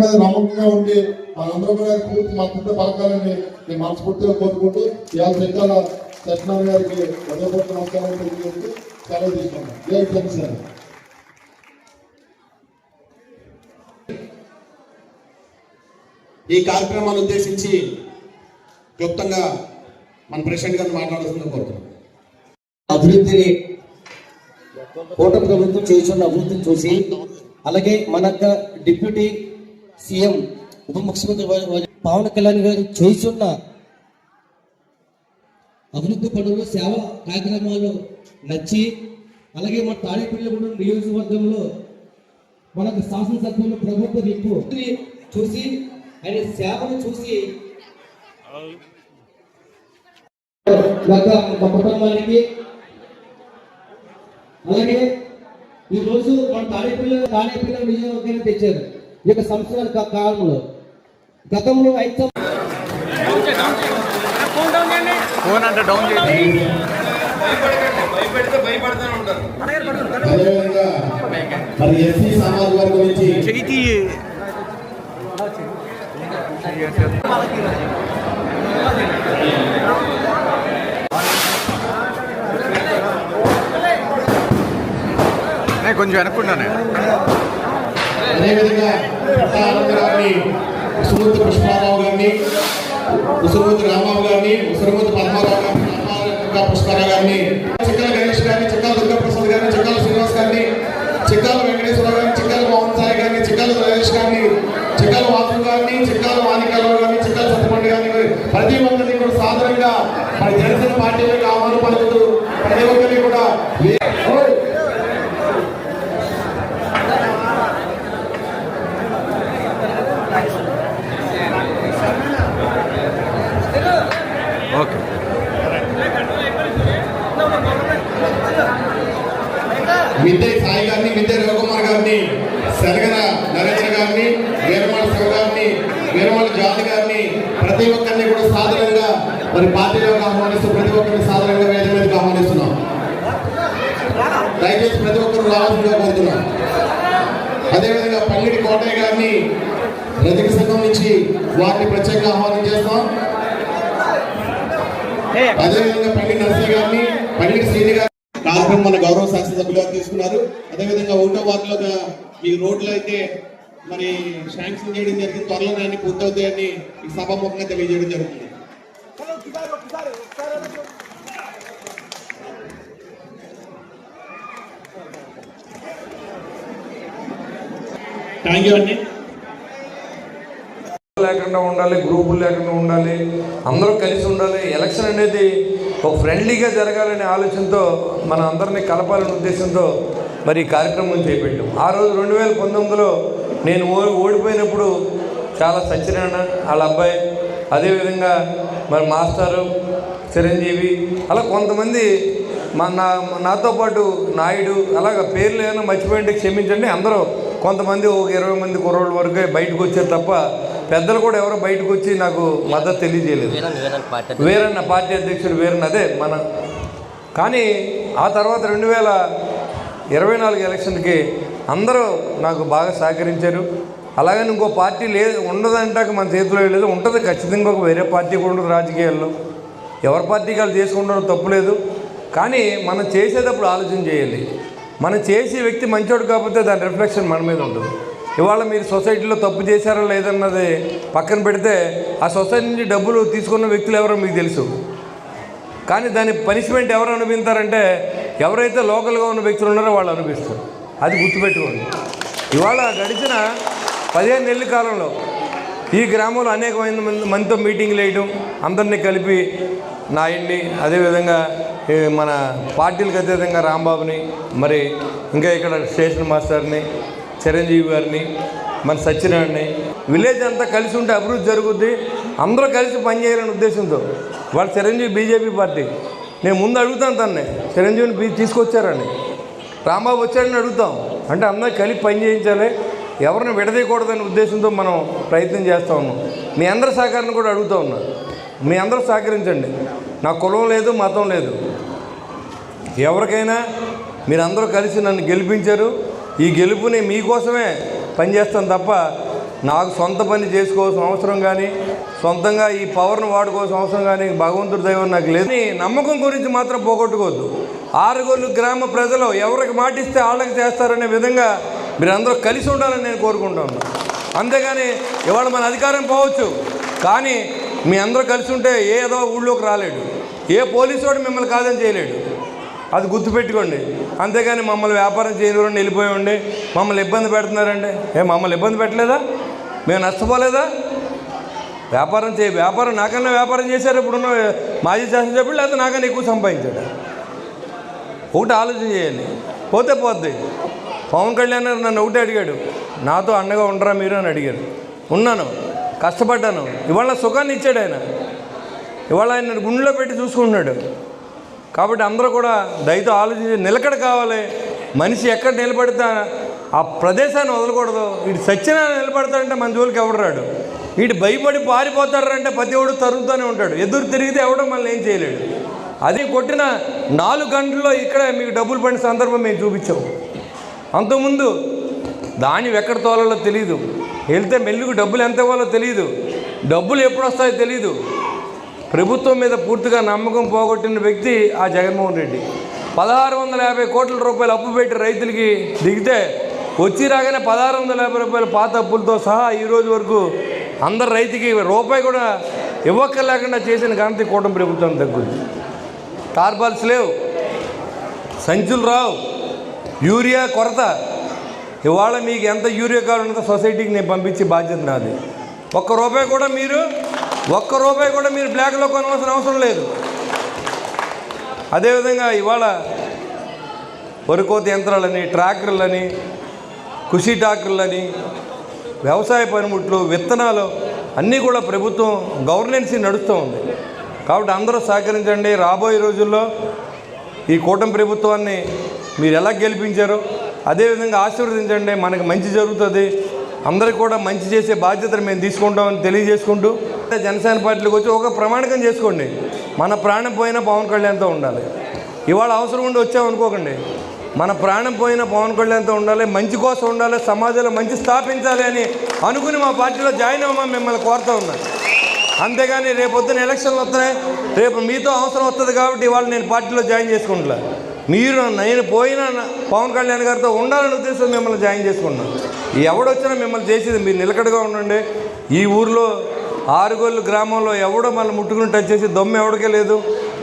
మీద నమ్మకంగా ఉండి మనందరం కూడా పూర్తి మా కింద పలకాలని నేను మనస్ఫూర్తిగా కోరుకుంటూ ఇవాళ చెక్కాల సత్యనారాయణ గారికి హృదయపూర్వక నమస్కారం తెలియజేస్తూ సెలవు తీసుకున్నాను జై జనసేన ఈ కార్యక్రమాన్ని ఉద్దేశించి క్లుప్తంగా మన ప్రెసిడెంట్ గారిని మాట్లాడాల్సిందిగా కోరుతున్నాం. అభివృద్ధిని కూటమి ప్రభుత్వం చేస్తున్న అభివృద్ధిని చూసి అలాగే మన డిప్యూటీ సీఎం ఉప ముఖ్యమంత్రి పవన్ కళ్యాణ్ గారు చేస్తున్న అభివృద్ధి పనులు సేవ కార్యక్రమాలు నచ్చి అలాగే మన తాడేపల్లిగూడెం నియోజకవర్గంలో మనకు శాసనసభ్యులు ప్రభుత్వ నిప్పు చూసి ఆయన సేవను చూసి మా కుటుంబానికి అలాగే ఈరోజు మన తాడేపల్లి తాడేపల్లి విజయవర్గాన్ని తెచ్చారు. ఈ యొక్క సంవత్సరాల కా- కాలంలో గతంలో ఐదు ఫోన్ అంటే డౌన్ చేసి అదేవిధంగా మరి ఎస్సీ సమాజ్ వర్గం నుంచి చేతి. నేను కొంచెం వెనక్కున్నాను అదేవిధంగా పుట్టానంద గారిని ఉసుమూర్తి పుష్పారావు గారిని ఉసుమూర్తి రామారావు గారిని ఉసుమూర్తి పద్మారావు గారిని పద్మారావు పుష్పారావు గారిని చిక్కల గణేష్ గారిని చిక్కల దుర్గాప్రసాద్ గారిని చిక్కల శ్రీనివాస్ గారిని చిక్కల వెంకటేశ్వర గారిని చిక్కల మోహన్ సాయి గారిని చిక్కల నరేష్ గారిని చిక్కల వాసు గారిని చిక్కల మాణిక్యాలరావు గారిని చిక్కల సత్యమండి గారిని మరి ప్రతి ఒక్కరిని కూడా సాధారణంగా మరి జనసేన పార్టీలకు ఆహ్వానం పలుకుతూ ప్రతి ఒక్కరిని కూడా ఓయ్! ఓకే మిద్దె సాయి గారిని మిద్దె రవికుమార్ గారిని శరగన నరేంద్ర గారిని వీరమాల శివ గారిని రాజు గారిని ప్రతి ఒక్కరిని కూడా సాధారణంగా మరి పార్టీలోకి ఆహ్వానిస్తూ ప్రతి ఒక్కరిని సాధారణంగా వేద మీదకి ఆహ్వానిస్తున్నాం. దయచేసి ప్రతి ఒక్కరు రావాల్సిందిగా కోరుతున్నాం. అదేవిధంగా పల్లెటి కోటయ్య గారిని రజక సంఘం నుంచి వారిని ప్రత్యేకంగా ఆహ్వానం చేస్తాం. అదేవిధంగా పల్లి నర్సయ్య గారిని పల్లి శ్రీని గారిని కార్యక్రమం మన గౌరవ శాసనసభ్యులుగా తీసుకున్నారు. అదేవిధంగా ఒకటో వార్డులో మీ రోడ్లు అయితే మరి శాంక్షన్ చేయడం జరిగింది. త్వరలో దాన్ని పూర్తవుతాయని ఈ సభాముఖంగా తెలియజేయడం జరుగుతుంది. థ్యాంక్ యూ అండి లేకుండా ఉండాలి గ్రూపులు లేకుండా ఉండాలి అందరూ కలిసి ఉండాలి. ఎలక్షన్ అనేది ఒక ఫ్రెండ్లీగా జరగాలనే ఆలోచనతో మన అందరినీ కలపాలనే ఉద్దేశంతో మరి ఈ కార్యక్రమం చేపట్టాం. ఆ రోజు రెండు వేల పంతొమ్మిదిలో నేను ఓడిపోయినప్పుడు చాలా సత్యనారాయణ వాళ్ళ అబ్బాయి అదేవిధంగా మరి మాస్టారు చిరంజీవి అలా కొంతమంది మా నా నాతో పాటు నాయుడు అలాగ పేర్లు ఏమైనా మర్చిపోయింటే క్షమించండి. అందరూ కొంతమంది ఒక ఇరవై మంది కుర్రోళ్ళ వరకే బయటకు వచ్చారు తప్ప పెద్దలు కూడా ఎవరో బయటకు వచ్చి నాకు మద్దతు తెలియజేయలేదు. వీరన్న పార్టీ అధ్యక్షుడు వీరన్న అదే మన కానీ ఆ తర్వాత రెండు వేల ఇరవై నాలుగు ఎలక్షన్కి అందరూ నాకు బాగా సహకరించారు. అలాగని ఇంకో పార్టీ లేదు ఉండదంటాక మన చేతిలో లేదు. ఉంటుంది ఖచ్చితంగా ఒక వేరే పార్టీ కూడా ఉంటుంది రాజకీయాల్లో. ఎవరి పార్టీ వాళ్ళు చేసుకుంటారో తప్పులేదు కానీ మనం చేసేటప్పుడు ఆలోచన చేయాలి. మనం చేసే వ్యక్తి మంచోడు కాకపోతే దాని రిఫ్లెక్షన్ మన మీద ఉంటుంది ఇవాళ మీరు సొసైటీలో తప్పు చేశారో లేదన్నది పక్కన పెడితే ఆ సొసైటీ నుంచి డబ్బులు తీసుకున్న వ్యక్తులు ఎవరో మీకు తెలుసు. కానీ దాని పనిష్మెంట్ ఎవరు అనుభవిస్తారంటే ఎవరైతే లోకల్గా ఉన్న వ్యక్తులు ఉన్నారో వాళ్ళు అనుభవిస్తారు. అది గుర్తుపెట్టుకోండి. ఇవాళ గడిచిన పదిహేను నెలల కాలంలో ఈ గ్రామంలో అనేకమైన మందితో మీటింగ్లు వేయడం అందరినీ కలిపి నాయుడిని అదేవిధంగా మన పార్టీలకు అతీతంగా రాంబాబుని మరి ఇంకా ఇక్కడ స్టేషన్ మాస్టర్ని చిరంజీవి గారిని మన సత్యనారాయణని విలేజ్ అంతా కలిసి ఉంటే అభివృద్ధి జరుగుద్ది. అందరూ కలిసి పనిచేయాలనే ఉద్దేశంతో వాళ్ళు చిరంజీవి బీజేపీ పార్టీ. నేను ముందు అడుగుతాను తన్నే చిరంజీవిని బీ తీసుకొచ్చారని రాంబాబు వచ్చాడని అడుగుతాం. అంటే అందరూ కలిపి పని చేయించాలి. ఎవరిని విడదీయకూడదనే ఉద్దేశంతో మనం ప్రయత్నం చేస్తూ ఉన్నాం. మీ అందరి సహకారాన్ని కూడా అడుగుతూ ఉన్నా. మీ అందరూ సహకరించండి. నా కులం లేదు మతం లేదు. ఎవరికైనా మీరందరూ కలిసి నన్ను గెలిపించారు. ఈ గెలుపుని మీకోసమే పనిచేస్తాను తప్ప నాకు సొంత పని చేసుకోవాల్సిన అవసరం కానీ సొంతంగా ఈ పవర్ను వాడుకోవాల్సిన అవసరం కానీ భగవంతుడి దైవం నాకు లేదు. నమ్మకం గురించి మాత్రం పోగొట్టుకోవద్దు. ఆరుగోలు గ్రామ ప్రజలు ఎవరికి మాటిస్తే వాళ్ళకి చేస్తారనే విధంగా మీరందరూ కలిసి ఉండాలని నేను కోరుకుంటాను. అంతేగాని ఇవాళ మన అధికారం పోవచ్చు కానీ మీ అందరూ కలిసి ఉంటే ఏదో ఊళ్ళోకి రాలేడు. ఏ పోలీసు వాడు మిమ్మల్ని కాదని చేయలేడు. అది గుర్తుపెట్టుకోండి. అంతేగాని మమ్మల్ని వ్యాపారం చేయనివ్వండి వెళ్ళిపోయండి మమ్మల్ని ఇబ్బంది పెడుతున్నారండి. ఏ మమ్మల్ని ఇబ్బంది పెట్టలేదా? మేము నష్టపోలేదా? వ్యాపారం చేయ వ్యాపారం నాకన్నా వ్యాపారం చేశారు ఇప్పుడున్న మాజీ శాసనసభ్యుడు లేకపోతే నాకన్నా ఎక్కువ సంపాదించాడు? ఒకటి ఆలోచన చేయాలి పోతే పోద్ది. పవన్ కళ్యాణ్ గారు నన్ను ఒకటే అడిగాడు. నాతో అండగా ఉండరా మీరు అని అడిగారు. ఉన్నాను. కష్టపడ్డాను. ఇవాళ సుఖాన్ని ఇచ్చాడు ఆయన. ఇవాళ ఆయన గుండెలో పెట్టి చూసుకుంటున్నాడు. కాబట్టి అందరూ కూడా దయతో ఆలోచించి నిలకడ కావాలి. మనిషి ఎక్కడ నిలబడితే ఆ ప్రదేశాన్ని వదలకూడదు. వీడు సత్యనారాయణ నిలబడతాడంటే మన జోలికి ఎవడరాడు వీడు భయపడి పారిపోతాడంటే ప్రతి ఒడు తరుగుతూనే ఉంటాడు. ఎదురు తిరిగితే ఎవడం మనల్ని ఏం చేయలేడు. అది కొట్టిన నాలుగు గంటల్లో ఇక్కడ మీకు డబ్బులు పడిన సందర్భం మేము చూపించాము. అంతకుముందు దాన్ని ఎక్కడ తోలాలో తెలియదు వెళ్తే మెల్లుకు డబ్బులు ఎంత ఇవ్వాలో తెలియదు డబ్బులు ఎప్పుడు వస్తాయో తెలియదు ప్రభుత్వం మీద పూర్తిగా నమ్మకం పోగొట్టిన వ్యక్తి ఆ జగన్మోహన్ రెడ్డి. పదహారు వందల యాభై కోట్ల రూపాయలు అప్పు పెట్టి రైతులకి దిగితే వచ్చి రాగానే పదహారు వందల యాభై రూపాయల పాత అప్పులతో సహా ఈరోజు వరకు అందరు రైతుకి రూపాయి కూడా ఇవ్వక్కర్లేకుండా చేసిన ఘనత కూటమి ప్రభుత్వం తగ్గుద్ది టార్బాల్స్ లేవు. సంచులు రావు. యూరియా కొరత. ఇవాళ మీకు ఎంత యూరియా కావాలంటే సొసైటీకి నేను పంపించే బాధ్యత నాది. ఒక్క రూపాయి కూడా మీరు ఒక్క రూపాయి కూడా మీరు బ్లాక్లో కొనవలసిన అవసరం లేదు. అదేవిధంగా ఇవాళ వరికోత యంత్రాలని ట్రాక్టర్లని కృషి ట్రాక్టర్లని వ్యవసాయ పనిముట్లు విత్తనాలు అన్నీ కూడా ప్రభుత్వం గవర్నెన్సీ నడుస్తూ ఉంది. కాబట్టి అందరూ సహకరించండి. రాబోయే రోజుల్లో ఈ కూటమి ప్రభుత్వాన్ని మీరు ఎలా గెలిపించారో అదేవిధంగా ఆశీర్వదించండి. మనకి మంచి జరుగుతుంది. అందరికి కూడా మంచి చేసే బాధ్యతను మేము తీసుకుంటామని తెలియజేసుకుంటూ జనసేన పార్టీలకు వచ్చి ఒక ప్రమాణికం చేసుకోండి. మన ప్రాణం పోయిన పవన్ కళ్యాణ్తో ఉండాలి. ఇవాళ అవసరం ఉండి వచ్చామనుకోకండి మన ప్రాణం పోయిన పవన్ కళ్యాణ్తో ఉండాలి. మంచి కోసం ఉండాలి. సమాజంలో మంచి స్థాపించాలి అని అనుకుని మా పార్టీలో జాయిన్ అవ్వమని మిమ్మల్ని కోరుతూ ఉన్నాను అంతేగాని రేపు ఎలక్షన్లు వస్తున్నాయి. రేపు మీతో అవసరం వస్తుంది కాబట్టి ఇవాళ నేను పార్టీలో జాయిన్ చేసుకుంటున్నా మీరు నేను పోయిన పవన్ కళ్యాణ్ గారితో ఉండాలని ఉద్దేశం మిమ్మల్ని జాయిన్ చేసుకున్నాను ఎవడొచ్చినా మిమ్మల్ని చేసేది మీరు నిలకడగా ఉండండి. ఈ ఊర్లో ఆరుగోళ్ళు గ్రామంలో ఎవడో మళ్ళీ ముట్టుకుని టచ్ చేసి దొమ్మ ఎవడికే లేదు.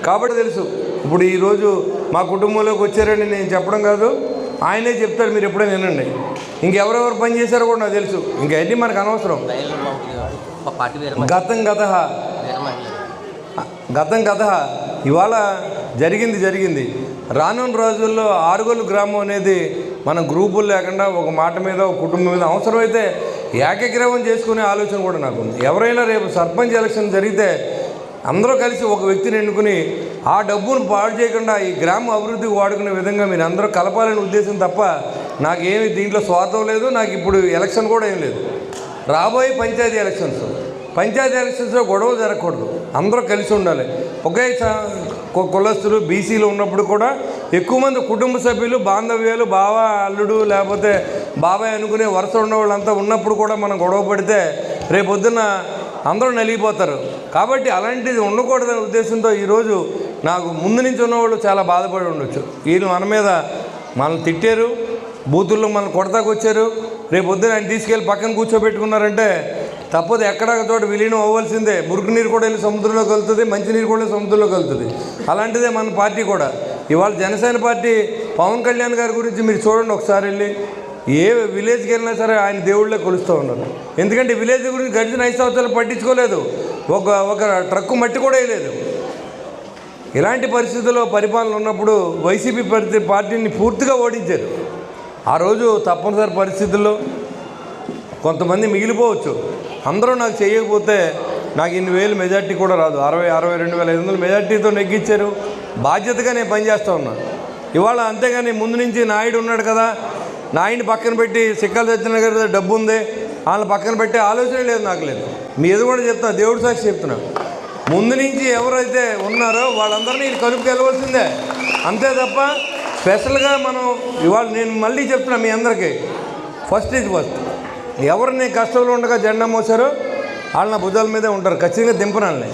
కాబట్టి తెలుసు ఇప్పుడు ఈరోజు మా కుటుంబంలోకి వచ్చారని నేను చెప్పడం కాదు. ఆయనే చెప్తారు మీరు ఎప్పుడైనా వినండి. ఇంకెవరెవరు పని చేశారో కూడా నాకు తెలుసు. ఇంకన్నీ మనకు అనవసరం. గతం గత. గతం గత. ఇవాళ జరిగింది జరిగింది. రానున్న రోజుల్లో ఆరుగోలు గ్రామం అనేది మన గ్రూపులు లేకుండా ఒక మాట మీద ఒక కుటుంబం మీద అవసరమైతే ఏకగ్రీవం చేసుకునే ఆలోచన కూడా నాకు ఉంది. ఎవరైనా రేపు సర్పంచ్ ఎలక్షన్ జరిగితే అందరూ కలిసి ఒక వ్యక్తిని ఎన్నుకుని ఆ డబ్బును పాడు చేయకుండా ఈ గ్రామ అభివృద్ధికి వాడుకునే విధంగా మీరు అందరూ కలపాలనే ఉద్దేశం తప్ప నాకేమి దీంట్లో స్వార్థం లేదు. నాకు ఇప్పుడు ఎలక్షన్ కూడా ఏం లేదు. రాబోయే పంచాయతీ ఎలక్షన్స్. పంచాయతీ ఎలక్షన్స్లో గొడవలు జరగకూడదు. అందరూ కలిసి ఉండాలి. ఒకే స- కులస్తులు బీసీలు ఉన్నప్పుడు కూడా ఎక్కువ మంది కుటుంబ సభ్యులు బాంధవ్యాలు బావ అల్లుడు లేకపోతే బాబాయ్ అనుకునే వరుస ఉన్న వాళ్ళంతా ఉన్నప్పుడు కూడా మనం గొడవ పడితే రేపొద్దున అందరూ నలిగిపోతారు. కాబట్టి అలాంటిది ఉండకూడదనే ఉద్దేశంతో ఈరోజు నాకు ముందు నుంచి ఉన్నవాళ్ళు చాలా బాధపడి ఉండొచ్చు. వీళ్ళు మన మీద మనల్ని తిట్టారు బూతుల్లో మనల్ని కొడతాకొచ్చారు. రేపు పొద్దున ఆయన తీసుకెళ్ళి పక్కన కూర్చోబెట్టుకున్నారంటే తప్పదు ఎక్కడ చోట విలీనం అవ్వాల్సిందే. మురికి నీరు కూడా వెళ్ళి సముద్రంలోకి వెళ్తుంది మంచినీరు కూడా సముద్రంలోకి వెళ్తుంది అలాంటిదే మన పార్టీ కూడా. ఇవాళ జనసేన పార్టీ పవన్ కళ్యాణ్ గారి గురించి మీరు చూడండి ఒకసారి వెళ్ళి. ఏ విలేజ్కి వెళ్ళినా సరే ఆయన దేవుళ్ళే కొలుస్తూ ఉన్నారు. ఎందుకంటే విలేజ్ గురించి గడిచిన ఐదు సంవత్సరాలు పట్టించుకోలేదు. ఒక ఒక ట్రక్కు మట్టి కూడా వేయలేదు. ఇలాంటి పరిస్థితుల్లో పరిపాలన ఉన్నప్పుడు వైసీపీ పరిస్థితి పార్టీని పూర్తిగా ఓడించారు. ఆ రోజు తప్పనిసరి పరిస్థితుల్లో కొంతమంది మిగిలిపోవచ్చు. అందరూ నాకు చేయకపోతే నాకు ఇన్ని వేలు మెజార్టీ కూడా రాదు. అరవై అరవై రెండు వేల ఐదు వందల మెజార్టీతో నెగ్గించారు. బాధ్యతగా నేను పనిచేస్తూ ఉన్నాను ఇవాళ అంతేగాని ముందు నుంచి నాయుడు ఉన్నాడు కదా నాయుడిని పక్కన పెట్టి సిక్కలు తెచ్చిన గారి డబ్బు ఉంది వాళ్ళని పక్కన పెట్టే ఆలోచన లేదు నాకు లేదు. మీ ఏదో కూడా చెప్తున్నా దేవుడు సాక్షి చెప్తున్నా. ముందు నుంచి ఎవరైతే ఉన్నారో వాళ్ళందరినీ వీళ్ళు కలుపుకి వెళ్ళవలసిందే. అంతే తప్ప స్పెషల్గా మనం ఇవాళ నేను మళ్ళీ చెప్తున్నా మీ అందరికీ. ఫస్ట్ ఇది ఫస్ట్. ఎవరిని కష్టంలో ఉండగా జెండా మోసారో వాళ్ళ భుజాల మీదే ఉంటారు. ఖచ్చితంగా దింపనాలని